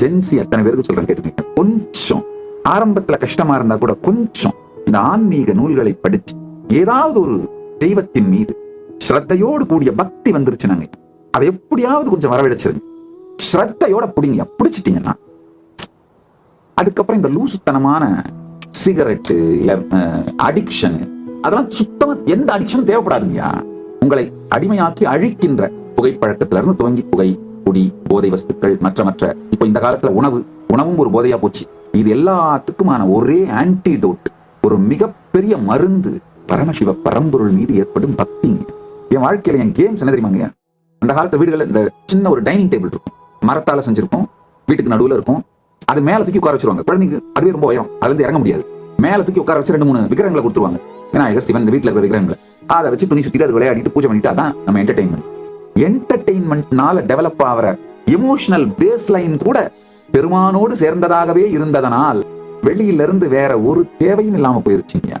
Gen Z அத்தனை பேருக்கு சொல்றேன் கேட்டுக்கீங்க கொஞ்சம். ஆரம்பத்துல கஷ்டமா இருந்தா கூட கொஞ்சம் இந்த ஆன்மீக நூல்களை படிச்சு ஏதாவது ஒரு தெய்வத்தின் மீது ஸ்ரத்தையோடு கூடிய பக்தி வந்துருச்சு நாங்க. அதை எப்படியாவது கொஞ்சம் வரவழைச்சிருங்க ஸ்ரத்தையோட பிடிங்க பிடிச்சிட்டீங்கன்னா அதுக்கப்புறம் இந்த லூசுத்தனமான சிகரெட்டு இல்ல அடிக்ஷன் அதெல்லாம் சுத்தமா எந்த அடிக்ஷனும் தேவைப்படாதுங்கய்யா. உங்களை அடிமையாக்கி அழிக்கின்ற புகைப்பழக்கத்திலிருந்து துவங்கி புகை குடி போதை வஸ்துக்கள் மற்ற மற்ற இப்போ இந்த காலத்துல உணவு உணவும் ஒரு போதையா போச்சு. இது எல்லாத்துக்குமான ஒரே ஆன்டிடோட் ஒரு மிகப்பெரிய மருந்து பரமசிவ பரம்பொருள் மீது ஏற்படும் பக்திங்க. என் வாழ்க்கையில என் கேம்ஸ் என்ன தெரியுமாங்க? அந்த காலத்து வீடுகளில் இந்த சின்ன ஒரு டைனிங் டேபிள் இருக்கும். மரத்தால செஞ்சிருக்கும் வீட்டுக்கு நடுவில் இருக்கும். அது மேல தூக்கி உட்கார வச்சிருவாங்க. குழந்தைங்க அதுவே ரொம்ப உயரம். அதுல இருந்து இறங்க முடியாது. மேல தூக்கி உட்கார வச்சு ரெண்டு மூணு விக்கிரங்களை கொடுத்துருவாங்க. விநாயகர் சிவன் இந்த வீட்டுல இருக்கிற விக்கிரங்களை அதை வச்சு துணி சுத்திட்டு அது விளையாடிட்டு பூஜை பண்ணிட்டு அதான் நம்ம என்டர்டைன்மெண்ட் என்டர்டைன்மெண்ட்னால டெவலப் ஆகிற இமோஷனல் பேஸ் லைன் கூட பெருமானோடு சேர்ந்ததாகவே இருந்ததனால் வெளியிலிருந்து வேற ஒரு தேவையும் இல்லாம போயிருச்சுங்க.